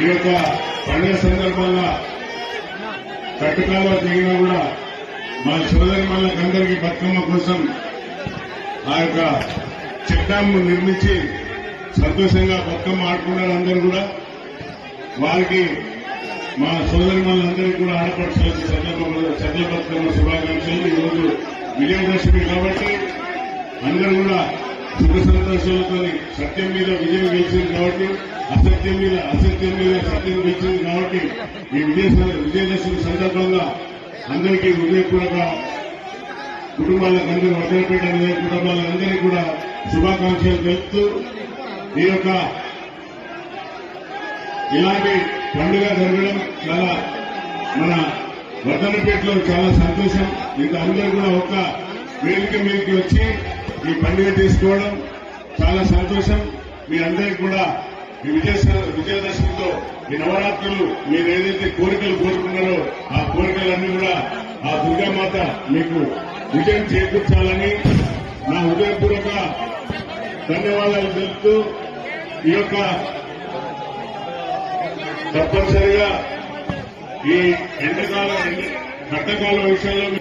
ఈ యొక్క పండుగ సందర్భంగా కట్టుకాలో జరిగినా కూడా మా సోదరి అందరికీ బతుకమ్మ కోసం ఆ యొక్క చెక్ నిర్మించి సంతోషంగా బతుకమ్మ ఆడుకున్నారు అందరూ కూడా. వారికి మా సోదరి అందరికీ కూడా ఆడపడుచులకు సత్య సత్య బతుకమ్మ శుభాకాంక్షలు. ఈరోజు విజయదశమి కాబట్టి అందరూ కూడా శుభ సంతోషాలతో సత్యం మీద విజయం గెలిచింది కాబట్టి అసత్యం మీద అసత్యం మీద సత్యం గెలిచింది కాబట్టి ఈ విజయ విజయదశమి సందర్భంగా అందరికీ హృదయపూర్వక కుటుంబాలకందరూ అందరూ వదిలిపేట కుటుంబాలందరికీ కూడా శుభాకాంక్షలు తెలుపుతూ ఈ యొక్క ఇలాంటి పండుగ జరగడం చాలా మన వర్ధనపేటలో చాలా సంతోషం. ఇంకా అందరూ కూడా ఒక వేదిక మీదకి వచ్చి ఈ పండుగ తీసుకోవడం చాలా సంతోషం. మీ అందరికీ కూడా ఈ విజయ విజయదశమితో ఈ నవరాత్రులు మీరు ఏదైతే కోరికలు కోరుకున్నారో ఆ కోరికలన్నీ కూడా ఆ దుర్గామాత మీకు విజయం చేకూర్చాలని నా హృదయపూర్వక ధన్యవాదాలు తెలుపుతూ ఈ యొక్క తప్పనిసరిగా ఈ ఎండకాలం కట్టకాలం విషయంలో